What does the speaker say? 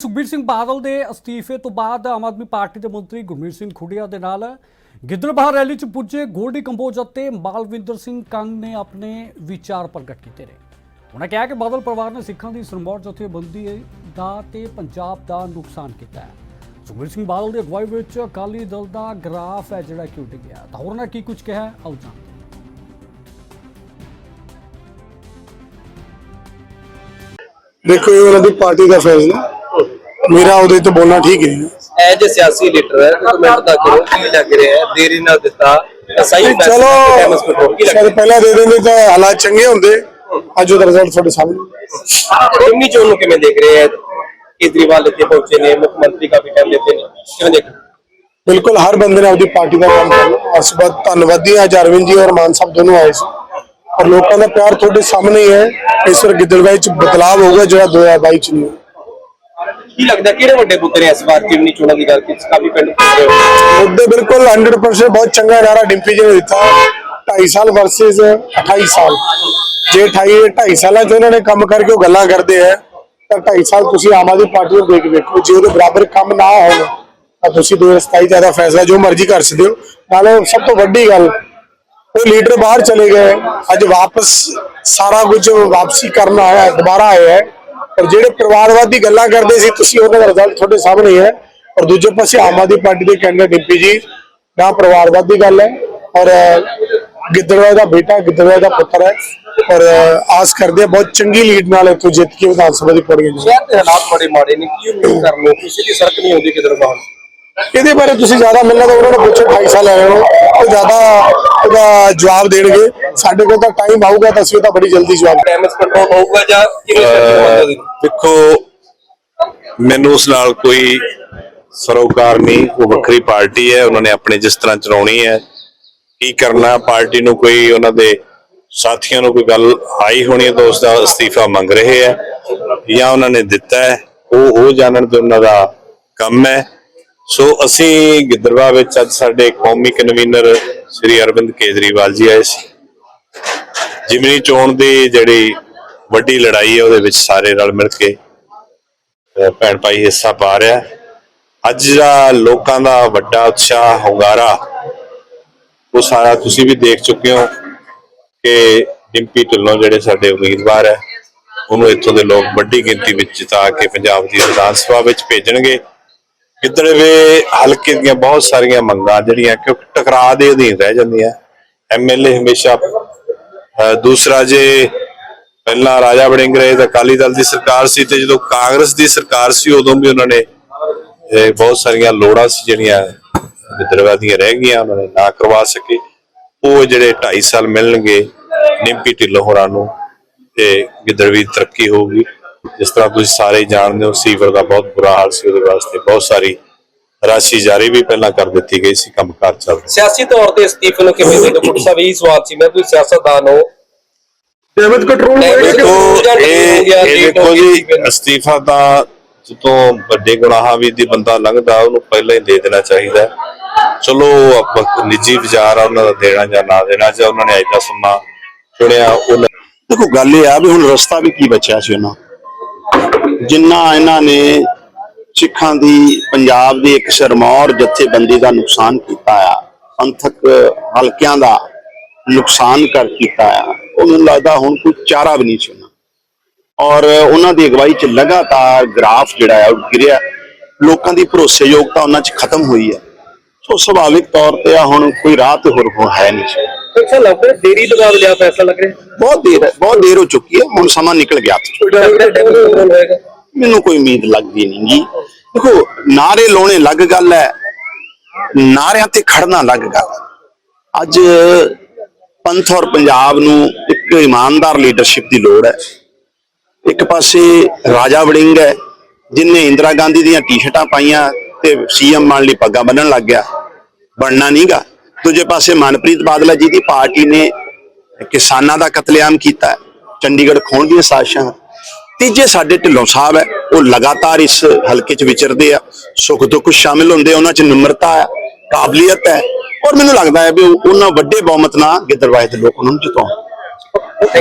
ਸੁਖਬੀਰ ਸਿੰਘ ਬਾਦਲ ਦੇ ਅਸਤੀਫੇ ਤੋਂ ਬਾਅਦ ਆਮ ਆਦਮੀ ਪਾਰਟੀ ਦੇ ਮੰਤਰੀ ਗੁਰਮੀਤ ਸਿੰਘ ਖੁੱਡੀਆ ਦੇ ਨਾਲ ਗਿੱਦੜਬਾਹ ਰੈਲੀ 'ਚ ਪੁੱਜੇ ਗੋਲਡੀ ਕੰਬੋਜ ਅਤੇ ਮਾਲਵਿੰਦਰ ਸਿੰਘ ਕੰਗ ਨੇ ਆਪਣੇ ਵਿਚਾਰ ਪ੍ਰਗਟ ਕੀਤੇ ਨੇ। ਉਹਨਾਂ ਕਿਹਾ ਕਿ ਬਾਦਲ ਪਰਿਵਾਰ ਨੇ ਸਿੱਖਾਂ ਦੀ ਸਰਮੌਰ ਜਥੇਬੰਦੀ ਦਾ ਤੇ ਪੰਜਾਬ ਦਾ ਨੁਕਸਾਨ ਕੀਤਾ ਹੈ। ਸੁਖਬੀਰ ਸਿੰਘ ਬਾਦਲ ਦੀ ਅਗਵਾਈ ਵਿੱਚ ਅਕਾਲੀ ਦਲ ਦਾ ਗ੍ਰਾਫ ਹੈ ਜਿਹੜਾ ਕਿ ਉੱਡ ਗਿਆ। ਤਾਂ ਹੋਰ ਉਹਨਾਂ ਕੀ ਕੁਝ ਕਿਹਾ ਆਓ ਜਾਣਦੇ ਦੇਖੋ ਇਹ ਉਹਨਾਂ ਦੀ ਪਾਰਟੀ ਦਾ ਫੈਸਲਾ। ਮੇਰਾ ਉਹਦੇ ਤੇ ਬੋਲਣਾ ਠੀਕ ਹੈ। ਐਜ ਸਿਆਸੀ ਲੀਡਰ ਹੈ ਕਮੈਂਟ ਦਾ ਕਰੋ ਕੀ ਲੱਗ ਰਿਹਾ ਹੈ? ਦੇਰੀ ਨਾਲ ਦਿੱਤਾ। ਸਹੀ ਚਲੋ ਸ਼ਾਇਦ ਪਹਿਲਾਂ ਦੇ ਦਿੰਦੇ ਤਾਂ ਹਾਲਾਤ ਚੰਗੇ ਹੁੰਦੇ। ਅੱਜ ਉਹਦਾ ਰਿਜ਼ਲਟ ਤੁਹਾਡੇ ਸਾਹਮਣੇ। ਇੰਨੀ ਚੋਣ ਨੂੰ ਕਿਵੇਂ ਦੇਖ ਰਹੇ ਹੈ? ਕੇਜਰੀਵਾਲ ਇੱਥੇ ਪਹੁੰਚੇ ਨੇ ਮੁੱਖ ਮੰਤਰੀ ਕਾਫੀ ਟਾਈਮ ਲੈਤੇ ਨੇ। ਕਿਵੇਂ ਦੇਖ? ਬਿਲਕੁਲ ਹਰ ਬੰਦੇ ਨੇ ਆਪਣੀ ਪਾਰਟੀ ਦਾ ਕੰਮ ਕਰਨਾ। ਇਸ ਬਾਤ ਧੰਨਵਾਦੀ ਅੱਜ ਅਰਵਿੰਦ ਜੀ ਔਰ ਮਾਨ ਸਾਹਿਬ ਦੋਨੋਂ ਆਏ ਸੀ। ਔਰ ਲੋਕਾਂ ਦਾ ਪਿਆਰ ਤੁਹਾਡੇ ਸਾਹਮਣੇ ਹੀ ਹੈ। ਇਸ ਵਾਰ ਗਿੱਦੜਬਾਈ ਚ ਬਦਲਾਅ ਹੋਊਗਾ ਜਿਹੜਾ 2022 ਚ ਨਹੀਂ। ਕੀ ਲੱਗਦਾ ਕਿਹੜੇ ਵੱਡੇ ਬੁੱਤ ਇਸ ਵਾਰ ਜਿਮਨੀ ਚੋਣਾਂ ਦੀ ਗੱਲ ਕੀਤੀ? ਕਾਫੀ ਪਿੰਡ ਪੁੱਛ ਮੁੱਦੇ ਬਿਲਕੁਲ 100% ਬਹੁਤ ਚੰਗਾ ਨਾਰਾ ਡਿੰਪੀ ਜੀ ਨੇ ਦਿੱਤਾ। 2.5 ਸਾਲ ਵਰਸਸ 28 ਸਾਲ। ਜੇ 28 2.5 ਸਾਲਾਂ ਚ ਉਹਨਾਂ ਨੇ ਕੰਮ ਕਰਕੇ ਉਹ ਗੱਲਾਂ ਕਰਦੇ ਆ, ਤਾਂ 2.5 ਸਾਲ ਤੁਸੀਂ ਆਮ ਆਦਮੀ ਪਾਰਟੀ ਨੂੰ ਦੇਖ ਵੇਖੋ, ਜੇ ਉਹਦੇ ਬਰਾਬਰ ਕੰਮ ਨਾ ਹੋਣ, ਤਾਂ ਤੁਸੀਂ 2027 ਜ਼ਿਆਦਾ ਫੈਸਲਾ ਜੋ ਮਰਜ਼ੀ ਕਰ ਸਕਦੇ ਹੋ। ਨਾਲੇ ਸਭ ਤੋਂ ਵੱਡੀ ਗੱਲ, ਉਹ ਲੀਡਰ ਬਾਹਰ ਚਲੇ ਗਏ। ਅੱਜ ਵਾਪਸ ਸਾਰਾ ਕੁਝ ਵਾਪਸੀ ਕਰਨ ਆਇਆ, ਦੁਬਾਰਾ ਆਇਆ ਹੈ। ਔਰ ਜਿਹੜੇ ਪਰਿਵਾਰਵਾਦ ਦੀ ਗੱਲਾਂ ਕਰਦੇ ਸੀ, ਤੁਸੀਂ ਉਹਨਾਂ ਦਾ ਰਿਜ਼ਲਟ ਤੁਹਾਡੇ ਸਾਹਮਣੇ ਹੈ ਔਰ ਦੂਜੇ ਪਾਸੇ ਆਮ ਆਦਮੀ ਪਾਰਟੀ ਦੇ ਕੈਂਡੀਡੇਟ ਡਿੰਪੀ ਜੀ, ਨਾ ਪਰਿਵਾਰਵਾਦ ਦੀ ਗੱਲ ਹੈ, ਔਰ ਗਿੱਦੜਵਾ ਦਾ ਬੇਟਾ ਗਿੱਦੜਵਾ ਦਾ ਪੁੱਤਰ ਹੈ। ਔਰ ਆਸ ਕਰਦੇ ਆ ਬਹੁਤ ਚੰਗੀ ਲੀਡ ਨਾਲ ਇੱਥੋਂ ਜਿੱਤ ਕੇ ਵਿਧਾਨ ਸਭਾ ਦੀ ਪੋੜੀ ਜਾਊ ਹਾਲਾਤ ਬੜੇ ਮਾੜੇ ਨੇ, ਕੀ ਉਮੀਦ ਕਰ ਲਓ ਕਿਸੇ ਦੀ ਸੜਕ ਨਹੀਂ ਹੁੰਦੀ ਕਿਧਰ ਬਾਹਰ? ਇਹਦੇ ਬਾਰੇ ਤੁਸੀਂ ਜ਼ਿਆਦਾ ਮਿਲਣਾ ਤਾਂ ਉਹਨਾਂ ਨੂੰ ਪੁੱਛੋ 28 ਸਾਲ ਆਏ ਹੋ ਉਹ ਜ਼ਿਆਦਾ ਉਹਦਾ ਜਵਾਬ ਦੇਣਗੇ। ਸਾਡੇ ਕੋਲ ਤਾਂ ਟਾਈਮ ਆਊਗਾ ਤਾਂ ਅਸੀਂ ਉਹਦਾ ਬੜੀ ਜਲਦੀ ਜਵਾਬ ਡੈਮੇਜ ਕੰਟਰੋਲ ਹੋਊਗਾ ਜਾਂ ਕਿਵੇਂ ਚੱਲੇਗਾ ਦੇਖੋ ਮੈਨੂੰ ਉਸ ਨਾਲ ਕੋਈ ਸਰੋਕਾਰ ਨਹੀਂ ਉਹ ਵੱਖਰੀ ਪਾਰਟੀ ਹੈ ਉਹਨਾਂ ਨੇ ਆਪਣੇ ਜਿਸ ਤਰ੍ਹਾਂ ਚਲਾਉਣੀ ਹੈ ਕੀ ਕਰਨਾ ਪਾਰਟੀ ਨੂੰ ਕੋਈ ਉਹਨਾਂ ਦੇ ਸਾਥੀਆਂ ਨੂੰ ਕੋਈ ਗੱਲ ਆਈ ਹੋਣੀ ਹੈ ਤਾਂ ਉਸ ਦਾ ਅਸਤੀਫਾ ਮੰਗ ਰਹੇ ਹੈ ਜਾਂ ਉਹਨਾਂ ਨੇ ਦਿੱਤਾ ਹੈ ਉਹ ਉਹ ਜਾਣਨ ਤੇ ਉਹਨਾਂ ਦਾ ਕੰਮ ਹੈ। ਸੋ ਅਸੀਂ ਗਿੱਦੜਵਾ ਵਿੱਚ ਅੱਜ ਸਾਡੇ ਕੌਮੀ ਕਨਵੀਨਰ ਸ੍ਰੀ ਅਰਵਿੰਦ ਕੇਜਰੀਵਾਲ ਜੀ ਆਏ ਸੀ। ਜਿਮਨੀ ਚੋਣ ਦੀ ਜਿਹੜੀ ਵੱਡੀ ਲੜਾਈ ਹੈ, ਉਹਦੇ ਵਿੱਚ ਸਾਰੇ ਰਲ ਮਿਲ ਕੇ ਭੈਣ ਭਾਈ ਹਿੱਸਾ ਪਾ ਰਿਹਾ ਅੱਜ ਜਿਹੜਾ ਲੋਕਾਂ ਦਾ ਵੱਡਾ ਉਤਸ਼ਾਹ, ਹੁੰਗਾਰਾ, ਉਹ ਸਾਰਾ ਤੁਸੀਂ ਵੀ ਦੇਖ ਚੁੱਕੇ ਹੋ ਕਿ ਡਿੰਪੀ ਢਿੱਲੋਂ ਜਿਹੜੇ ਸਾਡੇ ਉਮੀਦਵਾਰ ਹੈ, ਉਹਨੂੰ ਇੱਥੋਂ ਦੇ ਲੋਕ ਵੱਡੀ ਗਿਣਤੀ ਵਿੱਚ ਜਿਤਾ ਕੇ ਪੰਜਾਬ ਦੀ ਵਿਧਾਨ ਸਭਾ ਵਿੱਚ ਭੇਜਣਗੇ। ਕਿਧਰਵੇ ਹਲਕੇ ਦੀਆਂ ਬਹੁਤ ਸਾਰੀਆਂ ਮੰਗਾਂ ਜਿਹੜੀਆਂ ਕਿਉਂਕਿ ਟਕਰਾਅ ਦੇ ਅਧੀਨ ਰਹਿ ਜਾਂਦੀਆਂ। ਐਮਐਲਏ ਹਮੇਸ਼ਾ ਦੂਸਰਾ ਜੇ ਪਹਿਲਾਂ ਰਾਜਾ ਵੜਿੰਗ ਰਹੇ ਤਾਂ ਅਕਾਲੀ ਦਲ ਦੀ ਸਰਕਾਰ ਸੀ ਤੇ ਜਦੋਂ ਕਾਂਗਰਸ ਦੀ ਸਰਕਾਰ ਸੀ ਉਦੋਂ ਵੀ ਉਹਨਾਂ ਨੇ ਬਹੁਤ ਸਾਰੀਆਂ ਲੋੜਾਂ ਸੀ ਜਿਹੜੀਆਂ ਵਿਦਰਵਾ ਦੀਆਂ ਰਹਿ ਗਈਆਂ, ਉਹਨਾਂ ਨੇ ਨਾ ਕਰਵਾ ਸਕੇ। ਉਹ ਜਿਹੜੇ 2.5 ਸਾਲ ਮਿਲਣਗੇ ਨਿੰਪੀ ਢਿੱਲੋਂ ਹੋਰਾਂ ਨੂੰ, ਤੇ ਗਿੱਦੜਵੀ ਤਰੱਕੀ ਹੋਊਗੀ। ਜਿਸ ਤਰ੍ਹਾਂ ਤੁਸੀਂ ਸਾਰੇ ਜਾਣਦੇ ਹੋ ਸੀਵਰ ਦਾ ਬਹੁਤ ਬੁਰਾ ਹਾਲ ਸੀ ਉਹਦੇ ਵਾਸਤੇ। ਬਹੁਤ ਸਾਰੀ ਰਾਸ਼ੀ ਜਾਰੀ ਵੀ ਪਹਿਲਾਂ ਕਰ ਦਿੱਤੀ ਗਈ ਸੀ ਕੰਮਕਾਰ ਚੱਲ ਸਿਆਸੀ ਤੌਰ ਤੇ ਅਸਤੀਫੇ ਨੂੰ ਕਿਵੇਂ ਦੇਖਦੇ ਡਾਕਟਰ ਸਾਹਿਬ ਇਹ ਸਵਾਲ ਸੀ। ਮੈਂ ਤੁਸੀਂ ਸਿਆਸਤਦਾਨ ਹੋ। ਡੈਮੇਜ ਕੰਟਰੋਲ ਦੇਖੋ ਇਹ ਇਹ ਦੇਖੋ ਜੀ ਅਸਤੀਫਾ ਤਾਂ ਜਦੋਂ ਵੱਡੇ ਗੁਨਾਹਾਂ ਵੀ ਦੀ ਬੰਦਾ ਲੰਘਦਾ ਉਹਨੂੰ ਪਹਿਲਾਂ ਹੀ ਦੇ ਦੇਣਾ ਚਾਹੀਦਾ। ਚਲੋ ਆਪਾਂ ਨਿੱਜੀ ਵਿਚਾਰ ਆ ਉਹਨਾਂ ਦਾ ਦੇਣਾ ਜਾਂ ਨਾ ਦੇਣਾ ਜਾਂ ਉਹਨਾਂ ਨੇ ਅੱਜ ਦਾ ਸਮਾਂ ਚੁਣਿਆ ਉਹ ਦੇਖੋ ਗੱਲ ਇਹ ਆ ਵੀ ਹੁਣ ਰਸਤਾ ਵੀ ਕੀ ਬਚਿਆ ਸੀ ਉਹਨਾਂ ਜਿੰਨਾ ਇਹਨਾਂ ਨੇ ਸਿੱਖਾਂ ਦੀ ਪੰਜਾਬ ਦੀ ਇੱਕ ਸਰਮੌਰ ਜਥੇਬੰਦੀ ਦਾ ਨੁਕਸਾਨ ਕੀਤਾ ਆ ਪੰਥਕ ਹਲਕਿਆਂ ਦਾ ਨੁਕਸਾਨ ਕਰ ਕੀਤਾ ਆ ਉਹ ਮੈਨੂੰ ਲੱਗਦਾ ਹੁਣ ਕੋਈ ਚਾਰਾ ਵੀ ਨਹੀਂ ਸੀ ਉਹਨਾਂ। ਔਰ ਉਹਨਾਂ ਦੀ ਅਗਵਾਈ 'ਚ ਲਗਾਤਾਰ ਗ੍ਰਾਫ ਜਿਹੜਾ ਆ ਉਹ ਗਿਰਿਆ। ਲੋਕਾਂ ਦੀ ਭਰੋਸੇਯੋਗਤਾ ਉਹਨਾਂ 'ਚ ਖਤਮ ਹੋਈ ਹੈ ਸੋ ਸੁਭਾਵਿਕ ਤੌਰ ਤੇ ਆ ਹੁਣ ਕੋਈ ਰਾਹ ਤੇ ਹੋਰ ਹੋ ਹੈ ਨਹੀਂ ਸੀ। ਅੱਛਾ ਲੱਗ ਰਿਹਾ ਦੇਰੀ ਬਾਅਦ ਲਿਆ ਫੈਸਲਾ ਲੱਗ ਰਿਹਾ। ਬਹੁਤ ਦੇਰ ਹੈ ਬਹੁਤ ਦੇਰ ਹੋ ਚੁੱਕੀ ਹੈ ਹੁਣ ਸਮਾਂ ਨਿਕਲ ਗਿਆ। ਮੈਨੂੰ ਕੋਈ ਉਮੀਦ ਲੱਗਦੀ ਨਹੀਂ ਜੀ ਦੇਖੋ, ਨਾਰੇ ਲਾਉਣੇ ਅਲੱਗ ਗੱਲ ਹੈ ਨਾਰਿਆਂ ਤੇ ਖੜਨਾ ਅਲੱਗ ਗੱਲ ਅੱਜ ਪੰਥ ਔਰ ਪੰਜਾਬ ਨੂੰ ਇੱਕ ਇਮਾਨਦਾਰ ਲੀਡਰਸ਼ਿਪ ਦੀ ਲੋੜ ਹੈ ਇੱਕ ਪਾਸੇ ਰਾਜਾ ਵੜਿੰਗ ਹੈ ਜਿਨੇ ਇੰਦਰਾ ਗਾਂਧੀ ਦੀਆਂ ਟੀ-ਸ਼ਰਟਾਂ ਪਾਈਆਂ ਤੇ ਸੀਐਮ ਬਣ ਲਈ ਪੱਗਾਂ ਬੰਨਣ ਲੱਗ ਗਿਆ, ਬਣਨਾ ਨਹੀਂਗਾ ਦੂਜੇ ਪਾਸੇ ਮਨਪ੍ਰੀਤ ਬਾਦਲ ਹੈ ਦੀ ਪਾਰਟੀ ਨੇ ਕਿਸਾਨਾਂ ਦਾ ਕਤਲੇਆਮ ਕੀਤਾ, ਚੰਡੀਗੜ੍ਹ ਖੋਣ ਦੀਆਂ ਸਾਜ਼ਿਸ਼ਾਂ ਤੀਜੇ ਸਾਡੇ ਢਿੱਲੋਂ ਸਾਹਿਬ ਹੈ ਉਹ ਲਗਾਤਾਰ ਇਸ ਹਲਕੇ 'ਚ ਵਿਚਰਦੇ ਆ ਸੁੱਖ ਦੁੱਖ ਸ਼ਾਮਿਲ ਹੁੰਦੇ ਆ, ਉਹਨਾਂ 'ਚ ਨਿਮਰਤਾ ਹੈ ਕਾਬਲੀਅਤ ਹੈ ਔਰ ਮੈਨੂੰ ਲੱਗਦਾ ਹੈ ਵੀ ਉਹਨਾਂ ਵੱਡੇ ਬਹੁਮਤ ਨਾਲ ਗਿੱਦੜਵਾਹੇ ਦੇ ਲੋਕ ਉਹਨਾਂ ਨੂੰ ਜਿਤਾਉਣ।